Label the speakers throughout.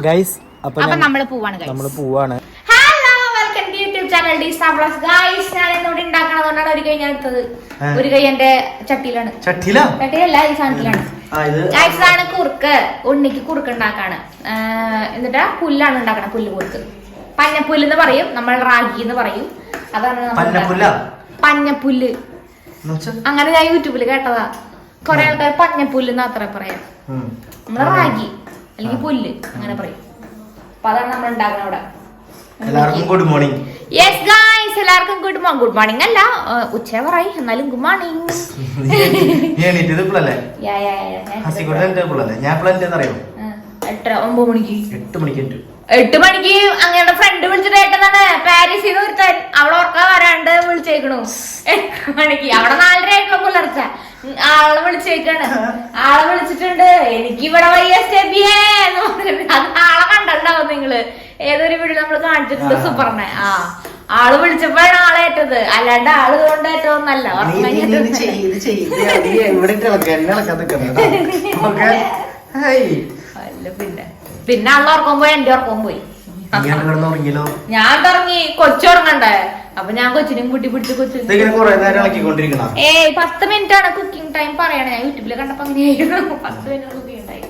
Speaker 1: Guys അപ്പൊ
Speaker 2: നമ്മൾ പോവാണ്.
Speaker 1: നമ്മൾ പോവാണ്.
Speaker 2: ഒരു കൈ ഞാൻ എടുത്തത് ഒരു കൈ എന്റെ ചട്ടിയിലാണ്. ചട്ടിയല്ല ഈ സാധനത്തിലാണ്.
Speaker 1: ആ ഇത്
Speaker 2: ഗൈസ് ഇതാണ് കുറുക്ക്. ഉണ്ണിക്ക് കുറുക്ക് ഉണ്ടാക്കാണ്. എന്നിട്ട് പുല്ലാണ് ഉണ്ടാക്കണ പുല്ല് കുറുക്ക്. പഞ്ഞപ്പുല്ല് എന്ന് പറയും നമ്മൾ റാഗി എന്ന് പറയും. അതാണ്. പഞ്ഞപ്പുല്ല്? അങ്ങനെ ഞാൻ യൂട്യൂബിൽ കേട്ടതാ. കൊറേ ആൾക്കാർ പഞ്ഞപ്പുല്ല് എന്ന് അത്ര പറയാം. നമ്മൾ റാഗി. അല്ലെങ്കിൽ പുല്ല് അങ്ങനെ പറയും. അപ്പൊ അതാണ് നമ്മൾ ഉണ്ടാക്കുന്നത് അവിടെ.
Speaker 1: എല്ലാവർക്കും ഗുഡ് മോർണിംഗ്
Speaker 2: യെസ് ഗായ്സ് എല്ലാവർക്കും ഗുഡ് മോർണിംഗ് ഗുഡ് മോർണിംഗ് അല്ല ഉച്ച പറയും എന്നാലും ഗുഡ് മോർണിംഗ്
Speaker 1: ഞാൻ എപ്പോഴും എന്റെ അറിയോ?
Speaker 2: എട്ടര ഒമ്പത് മണിക്ക്.
Speaker 1: എട്ട് മണിക്ക്
Speaker 2: എട്ട് മണിക്ക് അങ്ങനെ ഫ്രണ്ട് വിളിച്ചിട്ട് ഏട്ടനാണ് പാരീസിൽ നിന്ന് ഒരുത്തൻ. അവളെ ഉറക്കം വരാണ്ട് വിളിച്ചേക്കണു. എട്ട് മണിക്ക്. അവിടെ നാലര ആയിട്ടുള്ള പുലർച്ച. ആളെ വിളിച്ചേക്കാണ്. ആളെ വിളിച്ചിട്ടുണ്ട്. എനിക്ക് ഇവിടെ വയ്യ സ്റ്റെബിയേ എന്ന് പറഞ്ഞിട്ട്. അത് ആളെ കണ്ടിട്ടുണ്ടാവും നിങ്ങൾ. ഏതൊരു വീഡിയോ നമ്മൾ കാണിച്ചിട്ടുണ്ട്. സൂപ്പറിനെ. ആ. ആൾ വിളിച്ചപ്പോഴാണ് ആളെ ഏറ്റത്. അല്ലാണ്ട് ആൾ കൊണ്ട്. അല്ല പിന്നെ. പിന്നെ ആളെ ഉറക്കം പോയി. എന്റെ ഉറക്കം പോയി ഞാൻ തുടങ്ങി കൊച്ചുറങ്ങണ്ടേ അപ്പൊ ഞാൻ കൊച്ചിനും കൂട്ടി പിടിച്ച് കൊച്ചു
Speaker 1: ഏ കുറെ നേരം ഇളക്കിക്കൊണ്ടിരിക്കണ?
Speaker 2: ഏയ് പത്ത് മിനിറ്റ് ആണ് കുക്കിംഗ് ടൈം പറയണേ. ഞാൻ യൂട്യൂബിൽ കണ്ടപ്പോ അങ്ങനെയായിരുന്നു. പത്ത് മിനിറ്റ് കുക്കിംഗ് ടൈം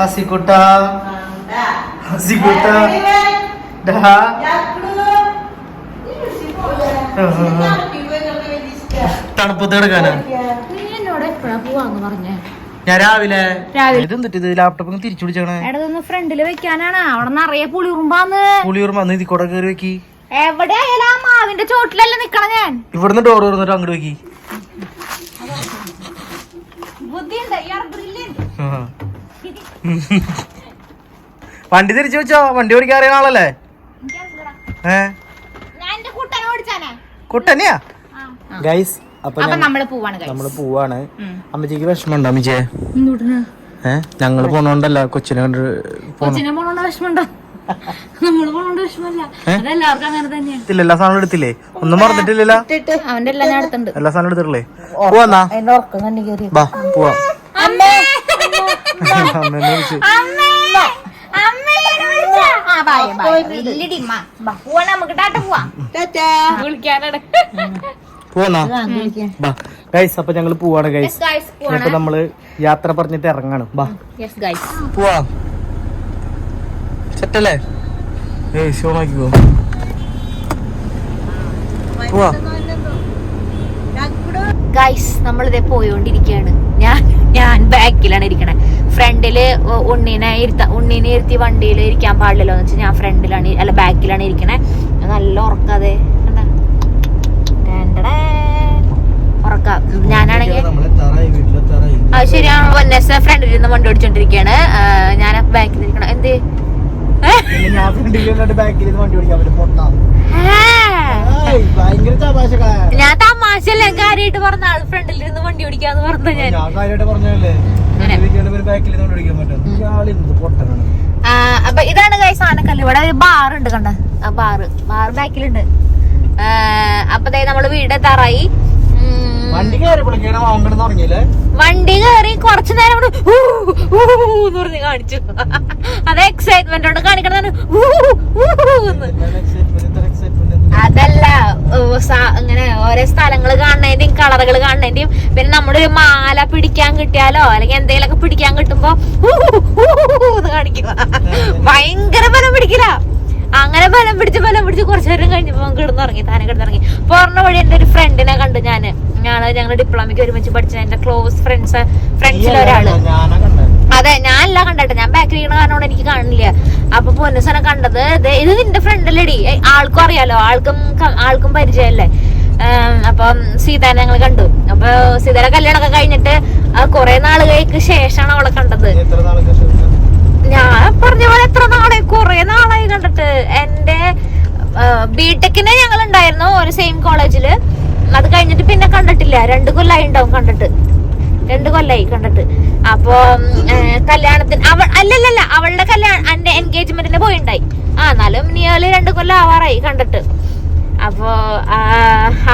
Speaker 1: ഹസിക്കുട്ട ഹസിക്കുട്ട തണുപ്പത്ത് കിടക്കാനാ?
Speaker 2: നീ എന്നോട് എപ്പോഴാ പോവാന്ന് പറഞ്ഞേ?
Speaker 1: ഞാൻ രാവിലെ
Speaker 2: രാവിലെ.
Speaker 1: ഇത് ഇത് ലാപ്ടോപ്പ് തിരിച്ചു പിടിച്ചേ
Speaker 2: എടതൊന്ന് ഫ്രണ്ടിൽ വെക്കാനാണ്. അവിടെ നിറയെ പുളിയുറുമ്പാന്ന്
Speaker 1: വന്ന് ഇതി കൂടെ കയറി വെക്കി.
Speaker 2: എവിടെ ആയാലും ആ മാവിന്റെ ചോട്ടിലല്ല നിക്കണ ഞാൻ?
Speaker 1: ഇവിടുന്ന് ഡോർ തുറന്നിട്ട് അങ്ങോട്ട് വെക്കി. വണ്ടി തിരിച്ചു വെച്ചോ? വണ്ടി ഓടിക്കാൻ അറിയുന്ന ആളല്ലേ. ഏ?
Speaker 2: ഞാൻ എന്റെ കൂട്ടനെ ഓടിച്ചാനേ.
Speaker 1: കുട്ടനെയാ?
Speaker 2: ആ.
Speaker 1: ഗൈസ് അപ്പൊ
Speaker 2: നമ്മൾ പോവാണ്.
Speaker 1: നമ്മൾ പോവാണ്. അമ്മച്ചിക്ക് വിഷമമുണ്ടോ അമ്മച്ചേ ഞങ്ങൾ പോണോണ്ടല്ല കൊച്ചിനെ കണ്ട്
Speaker 2: കൊച്ചിനെ പോണോണ്ട് വിഷമമുണ്ടോ?
Speaker 1: ഇല്ല എല്ലാ സാധനവും എടുത്തില്ലേ? ഒന്നും മറന്നിട്ടില്ലല്ലോ?
Speaker 2: അവന്റെ എല്ലാം ഞാൻ അടുത്തുണ്ട്
Speaker 1: എല്ലാ സാധനവും എടുത്തിട്ടില്ലേ? പോവാന്നാ ബാ പോവാ. അമ്മേനെ വിളിച്ച്.
Speaker 2: മാ ബാ.
Speaker 1: ഗൈസ് അപ്പൊ ഞങ്ങൾ പോവാണ് ഗൈസ് ഇപ്പൊ നമ്മൾ യാത്ര പറഞ്ഞിട്ട് ഇറങ്ങാണ്. ബാ. പോവാ. സെറ്റല്ലേ? ഏയ് ഷോണാക്കി പോവാ.
Speaker 2: ഗൈസ് നമ്മളിതേ പോയോണ്ടിരിക്കുകയാണ് ഞാൻ ഞാൻ ബാക്കിലാണ് ഇരിക്കണേ. ഫ്രണ്ടിൽ ഉണ്ണീനെ ഇരുത്ത ഉണ്ണീനെ ഇരുത്തി വണ്ടിയിൽ ഇരിക്കാൻ പാടില്ലല്ലോ എന്ന് വെച്ചാൽ ഞാൻ ഫ്രണ്ടിലാണ് അല്ല ബാക്കിലാണ് ഇരിക്കണേ. നല്ല ഉറക്കാതെ കണ്ടാ? ടാൻടടാ. ഉറക്ക ഞാനാണെങ്കിൽ അത് ശരിയാണ് വന്നസ് ഫ്രണ്ടിൽ നിന്ന് വണ്ടി ഓടിച്ചോണ്ടിരിക്കുകയാണ് ഞാൻ ബാക്കിൽ ഇരിക്കണം. എന്ത്?
Speaker 1: ഞാൻ
Speaker 2: തമാശല്ല കാര്യമായിട്ട് പറഞ്ഞ ആൾ ഫ്രണ്ടിൽ ഇരുന്ന് വണ്ടി ഓടിക്കാന്ന് പറഞ്ഞ ഞാൻ. അപ്പൊ ഇതാണ് കൈ സാധനക്കല്ല്. ഇവിടെ ബാർ ഉണ്ട് കണ്ട? ബാറ് ബാർ ബാക്കിലുണ്ട്. അപ്പൊ നമ്മൾ വീട് എത്താറായി
Speaker 1: വണ്ടി കയറിയപ്പോഴേക്കാണ് അവൻ കിടന്ന് ഉറങ്ങിയില്ലേ
Speaker 2: വണ്ടി കയറി കുറച്ചു നേരം ഇവിടെ പറഞ്ഞ് കാണിച്ചു. അത് എക്സൈറ്റ്മെന്റ് കൊണ്ട് കാണിക്കണതാണ്. അതല്ല ഇങ്ങനെ ഓരോ സ്ഥലങ്ങൾ കാണുന്നതിന്റെയും കളറുകൾ കാണുന്നതിന്റെയും പിന്നെ നമ്മുടെ ഒരു മാല പിടിക്കാൻ കിട്ടിയാലോ അല്ലെങ്കിൽ എന്തെങ്കിലുമൊക്കെ പിടിക്കാൻ കിട്ടുമ്പോ ഊ, ഊ, ഊ എന്ന് കാണിക്കും ഭയങ്കര ബലം പിടിക്കില്ല. അങ്ങനെ ബലം പിടിച്ച് ബലം പിടിച്ച് കുറച്ചു നേരം കഴിഞ്ഞപ്പോ കിടന്നുറങ്ങി താനെ കിടന്നിറങ്ങി. പോർണ വഴി എന്റെ ഒരു ഫ്രണ്ടിനെ കണ്ടു ഞാൻ. ഞാൻ ഞങ്ങൾ ഡിപ്ലോമയ്ക്ക് ഒരുമിച്ച് പഠിച്ച എന്റെ ക്ലോസ് ഫ്രണ്ട്സ്
Speaker 1: ഫ്രണ്ട്സിലെ ഒരാൾ.
Speaker 2: അതെ ഞാനല്ല അല്ല കണ്ടട്ടെ. ഞാൻ ബാക്കിൽ ഇരിക്കണ കാരണം എനിക്ക് കാണില്ല. അപ്പൊ പൊന്നസനെ കണ്ടത് ഇത് നിന്റെ ഫ്രണ്ടല്ലേടി ആൾക്കും അറിയാലോ ആൾക്കും ആൾക്കും പരിചയമല്ലേ അപ്പം സീതാനെ ഞങ്ങൾ കണ്ടു. അപ്പൊ സീതയുടെ കല്യാണമൊക്കെ കഴിഞ്ഞിട്ട് കൊറേ നാളുകൾക്ക് ശേഷമാണ് അവളെ കണ്ടത്? ഞാൻ പറഞ്ഞ പോലെ എത്ര നാളായി കുറെ നാളായി കണ്ടിട്ട്. എന്റെ ബിടെക്കിന് ഞങ്ങൾ ഉണ്ടായിരുന്നു ഒരു സെയിം കോളേജിൽ അത് കഴിഞ്ഞിട്ട് പിന്നെ കണ്ടിട്ടില്ല. രണ്ട് കൊല്ലായി ഉണ്ടാവും കണ്ടിട്ട്. രണ്ട് കൊല്ലായി കണ്ടിട്ട്. അപ്പൊ കല്യാണത്തിന് അവൾ അല്ലല്ലല്ല അവളുടെ കല്യാണം എന്റെ എൻഗേജ്മെന്റിന് പോയിണ്ടായി. ആ എന്നാലും നിയർലി രണ്ട് കൊല്ലം ആവാറായി കണ്ടിട്ട്. അപ്പോ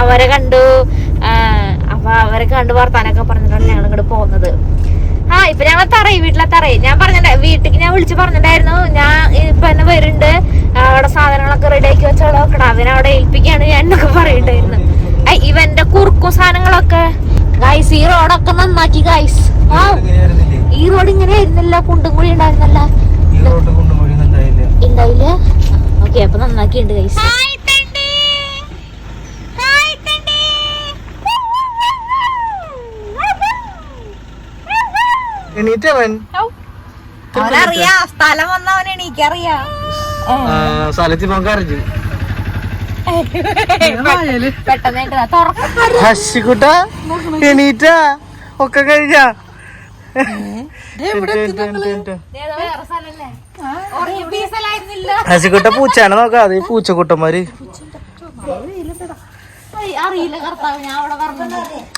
Speaker 2: അവരെ കണ്ടു അപ്പൊ അവരെ കണ്ടു വർത്താനൊക്കെ പറഞ്ഞിട്ടാണ് ഞങ്ങൾ ഇങ്ങോട്ട് പോകുന്നത്. ആ ഇപ്പൊ ഞങ്ങളെ തറയി വീട്ടിലെ തറയി. ഞാൻ പറഞ്ഞിട്ട് വീട്ടിലേക്ക് ഞാൻ വിളിച്ചു പറഞ്ഞിട്ടുണ്ടായിരുന്നു. ഞാൻ ഇപ്പൊ എന്നെ വരുന്നുണ്ട്. അവിടെ സാധനങ്ങളൊക്കെ റെഡി ആക്കി വെച്ചോളൂ. അവനെ അവിടെ ഏൽപ്പിക്കാണ് ഞാൻ എന്നൊക്കെ പറയണ്ടായിരുന്നു. ഐ, ഇവന്റെ കുറുക്കും സാധനങ്ങളൊക്കെ. ഗൈസ് ഈ റോഡൊക്കെ നന്നാക്കി ഗൈസ് ആ ഈ റോഡ് ഇങ്ങനെ ആയിരുന്നല്ലോ. കുണ്ടും കുഴി ഉണ്ടായിരുന്നല്ല.
Speaker 1: ഉണ്ടായില്ല.
Speaker 2: ഓക്കെ അപ്പൊ നന്നാക്കിണ്ട് ഗൈസ്
Speaker 1: എണീറ്റവൻ
Speaker 2: അവനറിയാ സ്ഥലം വന്നവൻ എനിക്കറിയാ
Speaker 1: സ്ഥലത്തിൽ പോകാൻ കരഞ്ഞു എണീറ്റ ഒക്കെ കഴിഞ്ഞ. ഹസിക്കുട്ട പൂച്ചാനെ നോക്കാം അത് പൂച്ചക്കുട്ടന്മാര്.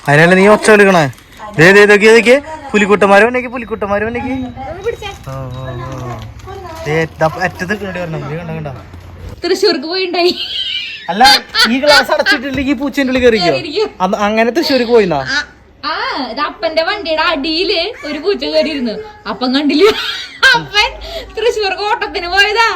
Speaker 1: അതിനല്ല നീ ഒച്ച എടുക്കണേ ദേ ദേ ഇതൊക്കെ ഇതൊക്കെ പുലിക്കുട്ടന്മാര് വന്നേക്ക് പുലിക്കുട്ടന്മാര് വന്നേക്ക്. അറ്റത്ത് കേടി വരണം കണ്ടോ കണ്ടോ
Speaker 2: തൃശ്ശൂർക്ക് പോയിണ്ടായി.
Speaker 1: അല്ല ഈ ഗ്ലാസ് അടച്ചിട്ടില്ലെങ്കിൽ ഈ പൂച്ചേന്റെ ഉള്ളിൽ കയറിക്കോ? അങ്ങനെ തൃശ്ശൂർക്ക് പോയിന്നാ?
Speaker 2: ആ, ആ ഇത് അപ്പന്റെ വണ്ടിയുടെ അടിയിൽ ഒരു പൂച്ച കയറിയിരുന്നു. അപ്പം കണ്ടില്ല. അപ്പൻ തൃശ്ശൂർ ഓട്ടത്തിന് പോയതാ.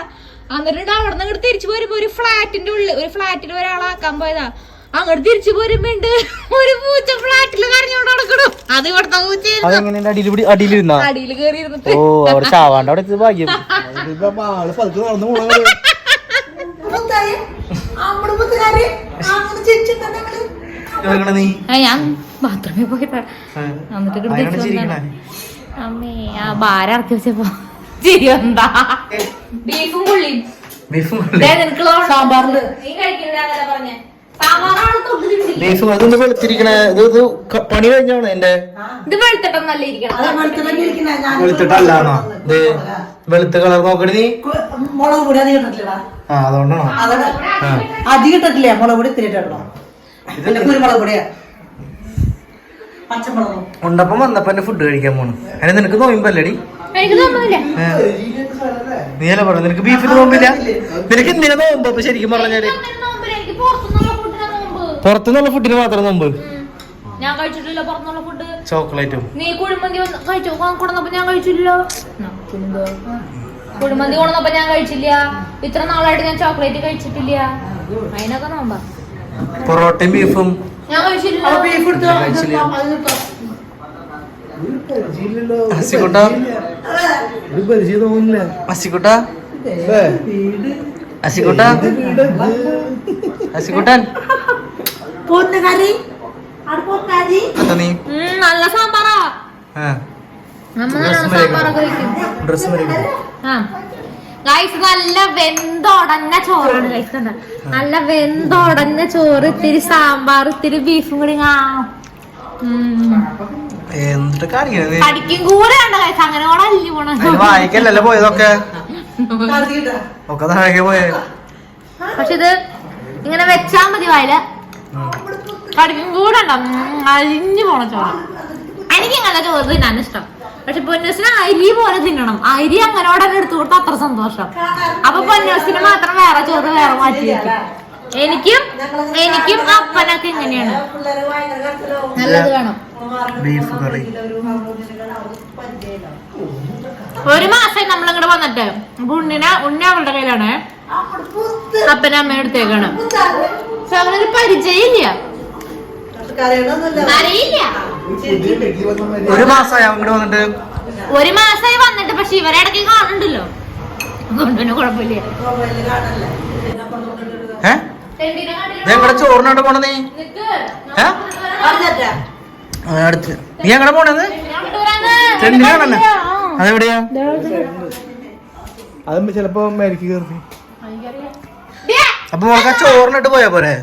Speaker 2: എന്നിട്ട് അവിടെ നിന്ന് തിരിച്ചു പോരുമ്പോ ഒരു ഫ്ലാറ്റിന്റെ ഉള്ളിൽ ഒരു ഫ്ലാറ്റിൽ ഒരാളാക്കാൻ പോയതാ. അങ്ങോട്ട് തിരിച്ചു പോരുമ്പോണ്ട് ഒരു പൂച്ച ഫ്ലാറ്റിൽ കരഞ്ഞോണ്ട് നടക്കണു. അത് ഇവിടുത്തെ പൂച്ച
Speaker 1: അടിയിൽ അടിയിലിരുന്നാ
Speaker 2: അടിയിൽ കയറി ഇരുന്നിട്ട്
Speaker 1: ഓ അവിടെ ചാവാണ്ട് അവിടെ ഭാഗ്യം.
Speaker 2: ഞാൻ ബാത്റൂമിൽ. എന്നിട്ട് വന്നതാ. അമ്മേ ആ ഭാരം ഇറക്കി വെച്ചപ്പോ ചിരി എന്താ ബീഫും പുള്ളിയും
Speaker 1: ബീഫും
Speaker 2: സാമ്പാറിൽ. നീ കഴിക്കുന്നതാണല്ലോ പറഞ്ഞേ. സാമ്പാറാണ് തൊട്ട് തിന്നില്ല.
Speaker 1: ബീഫും അതൊന്ന് വെളുത്തിരിക്കണേ. ഇത് ഇത് ക- പണി കഴിഞ്ഞാണ് എന്റെ
Speaker 2: ഇത് വെളുത്തിട്ടൊന്നല്ല ഇരിക്കണം.
Speaker 1: വെളുത്തിട്ടല്ലാന്നോ ഇത് വെളുത്ത കളർ നോക്കണ നീ.
Speaker 3: മുളക് പൊടി അധികം ഇട്ടിട്ടില്ലടാ
Speaker 1: ആ അതുകൊണ്ടാണോ? ആ.
Speaker 3: അധികം ഇട്ടിട്ടില്ല. മുളക് പൊടി ഇത്തിരി ഇട്ടിട്ടുള്ളൂ. പിന്നെ കുരുമുളക് പൊടിയാ. പച്ചമുളകും.
Speaker 1: ഉണ്ടപ്പം വന്നപ്പോ എന്നെ ഫുഡ് കഴിക്കാൻ പോണു. അതിന് നിനക്ക് നോയിമ്പല്ലടി.
Speaker 2: എനിക്ക് തോന്നുന്നില്ല.
Speaker 1: നീ അല്ല പറഞ്ഞു നിനക്ക് ബീഫിന് നോമ്പില്ല? നിനക്ക് എന്തിനാ നോമ്പ്? അപ്പൊ ശരിക്കും പറഞ്ഞാൽ.
Speaker 2: എനിക്ക് പുറത്തുനിന്നുള്ള ഫുഡിന്
Speaker 1: മാത്രം നോമ്പ്.
Speaker 2: ഞാൻ കഴിച്ചിട്ടില്ല പുറത്തുനിന്നുള്ള ഫുഡ്
Speaker 1: ചോക്ലേറ്റും.
Speaker 2: നീ കുഴിമന്തി വന്ന് കഴിച്ചോ? കൊണ്ടുവന്നപ്പോ ഞാൻ കഴിച്ചില്ലല്ലോ കുഴിമന്തി കൊണ്ടുവന്നപ്പോ ഞാൻ കഴിച്ചില്ല. ഇത്ര നാളായിട്ട് ഞാൻ ചോക്ലേറ്റ് കഴിച്ചിട്ടില്ല. അതിനൊക്കെ നോമ്പാ.
Speaker 1: പൊറോട്ടയും ബീഫും.
Speaker 2: ഞാൻ കഴിച്ചില്ല.
Speaker 1: കഴിച്ചില്ല. ഹസിക്കുട്ട ഹസിക്കുട്ട ഹസിക്കുട്ട ഹസിക്കുട്ടൻ
Speaker 3: പൊന്ന് കറി?
Speaker 2: നല്ല സാമ്പാറാ. ഗൈസ് നല്ല വെന്തോടഞ്ഞ ചോറാണ്. ഗൈസ് കണ്ട? നല്ല വെന്തോടഞ്ഞ ചോറ് ഇത്തിരി സാമ്പാർ ഇത്തിരി ബീഫും കൂടി കടിക്കും കൂടെ കണ്ട ഗൈസ് അങ്ങനെ കൂടെ അല്ലി പോണ
Speaker 1: വായിക്കല്ലല്ലോ പോയതൊക്കെ? ഒക്കെ താഴേക്ക് പോയേ.
Speaker 2: പക്ഷെ ഇത് ഇങ്ങനെ വെച്ചാ മതി വായില. കടിക്കും കൂടെ അരിഞ്ഞു പോണ ചോറ്. എനിക്ക് അങ്ങനെ ചോറ് തിന്നാൻ ഇഷ്ടം. പക്ഷെ പൊന്നൂസിന് അരി പോലെ തിന്നണം. അരി അങ്ങനോടെ എടുത്തു കൊടുത്ത അത്ര സന്തോഷം. അപ്പൊ പൊന്നൂസിന് മാത്രം വേറെ ചോറ് വേറെ മാറ്റി എനിക്കും എനിക്കും അപ്പനൊക്കെ ഇങ്ങനെയാണ്. നല്ലത് വേണം.
Speaker 1: Beef curry.
Speaker 3: ഒരു
Speaker 2: മാസം നമ്മളിങ്ങോട്ട് വന്നിട്ട് അപ്പൊ ഉണ്ണിനെ ഉണ്ണി അവളുടെ കയ്യിലാണ്. അപ്പനമ്മ എടുത്തേക്കാണ് അവനൊരു പരിചയമില്ല. അറിയില്ല.
Speaker 1: ഒരു മാസമായി അങ്ങോട്ട് വന്നിട്ട്.
Speaker 2: ഒരു മാസമായി വന്നിട്ട് പക്ഷെ ഇവരെ ഇടയ്ക്ക് കാണുന്നുണ്ടല്ലോ. അതുകൊണ്ട് പിന്നെ കുഴപ്പമില്ല.
Speaker 1: ഏ? ചോറിനോട്ട് പോണ നീ? അടുത്ത്. നീ എങ്ങനെ പോണത്? ചെണ്ടിനാണല്ലേ അതെവിടെയാ? അതും ചെലപ്പോ മരിക്കുക അപ്പൊ മോൾക്ക് ആ ചോറിനിട്ട് പോയാ പോരെ?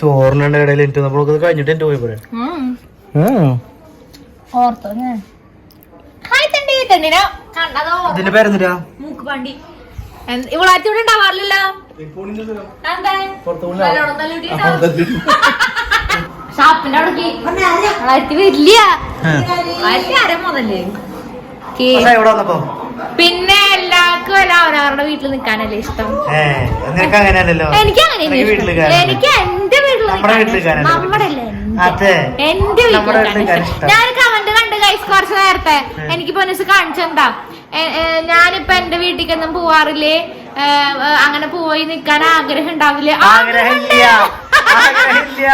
Speaker 1: ചോറിനുണ്ട് ഇടയിൽ കഴിഞ്ഞിട്ട് എന്റെ പോയ പോരെ.
Speaker 2: ഓർത്തോ
Speaker 1: ഇതിന്റെ പേരെന്തിരാ
Speaker 2: മൂക്ക് പാണ്ടി. ഇവളാറ്റി അച്ചൂടെ ഉണ്ടാവാറില്ലല്ലോ. ഷാപ്പിന്റെ ആയിരത്തി അര
Speaker 1: മുതൽ?
Speaker 2: പിന്നെ എല്ലാവർക്കും എല്ലാവരും അവരവരുടെ വീട്ടിൽ നിൽക്കാനല്ലേ ഇഷ്ടം.
Speaker 1: എനിക്ക് നിനക്ക് അങ്ങനെയല്ലല്ലോ?
Speaker 2: എനിക്ക് അങ്ങനെ എനിക്ക് എന്റെ വീട്ടിൽ
Speaker 1: നമ്മുടെ
Speaker 2: എന്റെ.
Speaker 1: അതെ.
Speaker 2: എന്റെ വീട്ടിൽ ഞാനൊക്കെ കമന്റ് കണ്ട് ഗൈസ് കുറച്ച് നേരത്തെ. എനിക്ക് പൊന്നിച്ച് കാണിച്ചെന്താ? ഞാനിപ്പോ എന്റെ വീട്ടിലേക്കൊന്നും പോവാറില്ലേ? അങ്ങനെ പോയി നിക്കാൻ ആഗ്രഹം ഉണ്ടാവില്ലേ?
Speaker 1: ആഗ്രഹമില്ല. ആഗ്രഹമില്ല.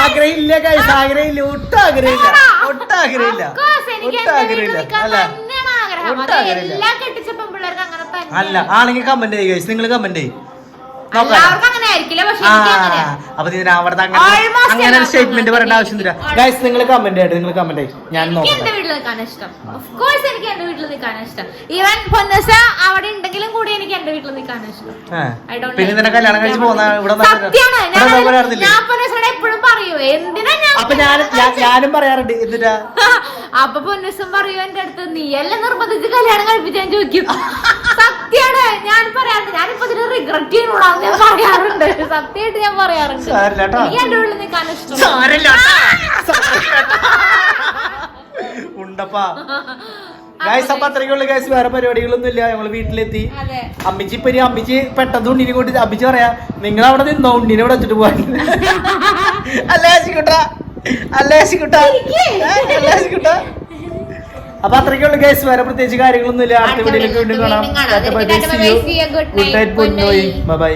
Speaker 1: ആഗ്രഹമില്ല കൈസ് ആഗ്രഹമില്ല. ഒട്ടും ആഗ്രഹമില്ല. ഒട്ടും ആഗ്രഹമില്ല.
Speaker 2: Of course, എനിക്ക്
Speaker 1: ഒട്ടും
Speaker 2: എന്റെ വീട്ടിൽ
Speaker 1: ആഗ്രഹമില്ല.
Speaker 2: നിൽക്കാൻ
Speaker 1: അല്ല. ഒട്ടും ആഗ്രഹമില്ല. ആണെങ്കിൽ കമന്റ് ചെയ്യ് ഗൈസ് നിങ്ങൾ കമന്റ് ചെയ്യ്.
Speaker 2: എല്ലാവർക്കും അങ്ങനെ ആയിരിക്കില്ല പക്ഷെ
Speaker 1: ആ
Speaker 2: എനിക്ക്
Speaker 1: അപ്പൊ ഇതിന് അവിടുത്തെ അങ്ങനെ
Speaker 2: Almost
Speaker 1: അങ്ങനെ ഒരു സ്റ്റേറ്റ്മെന്റ് പറയേണ്ട. ഗൈസ് നിങ്ങൾ കമന്റ് നിങ്ങൾ കമന്റ് ഞാൻ
Speaker 2: എനിക്ക്
Speaker 1: നോക്കട്ടെ.
Speaker 2: എന്റെ വീട്ടിൽ ഇഷ്ടം. ഓഫ് കോഴ്സ് എനിക്ക് എന്റെ വീട്ടിൽ ഇഷ്ടം. ഈവൻ പൊന്നസ അവിടെ ഉണ്ടെങ്കിലും കൂടി എനിക്ക് എന്റെ വീട്ടിൽ ഇഷ്ടം.
Speaker 1: ആ.
Speaker 2: I don't
Speaker 1: പിന്നെ
Speaker 2: like
Speaker 1: നിന്നെ കല്യാണം കഴിച്ച് പോന്ന ഇവിടെ
Speaker 2: സത്യാണ് ഞാൻ പൊന്നസോട് എപ്പോഴും പറയൂ. എന്തിനാ ഞാൻ
Speaker 1: അപ്പൊ ഞാൻ ഞാൻ- ഞാനും പറയാറുണ്ട് എന്നിട്ടാ?
Speaker 2: അപ്പൊ പൊന്നസം പറയൂ എന്റെ അടുത്ത് നീ എല്ലാം നിർബന്ധിച്ച് കല്യാണം കഴിപ്പിച്ചാൻ ചോദിക്കും. സത്യാണ് ഞാൻ പറയാറുണ്ട്. ഞാനിപ്പോ ഇതിന് റിഗ്രറ്റ് ചെയ്യുന്നോളാന്ന് ഞാൻ പറയാറുണ്ട്. സത്യമായിട്ട് ഞാൻ പറയാറുണ്ട്. എനിക്ക് എന്റെ ഉള്ളിൽ നിൽക്കാൻ ഇഷ്ടം.
Speaker 1: ഉണ്ടപ്പാ. ഗൈസ് അപ്പൊ അത്രയ്ക്കുള്ള ഗൈസ് വേറെ പരിപാടികളൊന്നും ഇല്ല. ഞങ്ങൾ വീട്ടിലെത്തി. അമ്മിച്ചി ഇപ്പൊ ഇനി അമ്മിച്ചി പെട്ടെന്ന് ഉണ്ണിനെ കൊണ്ട് അമ്മിച്ചി പറയാ നിങ്ങൾ അവിടെ നിന്നോ? ഉണ്ണിനെ ഇവിടെ വെച്ചിട്ട് പോവാൻ. അല്ലേ കുട്ടാ അല്ലേ കുട്ടാ അല്ലേ ആശിക്കുട്ട അപ്പൊ അത്രയ്ക്കുള്ള ഗൈസ് വേറെ പ്രത്യേകിച്ച് കാര്യങ്ങളൊന്നും ഇല്ല. അടുത്ത
Speaker 2: അടുത്ത
Speaker 1: വീണ്ടും കാണാം. ബൈ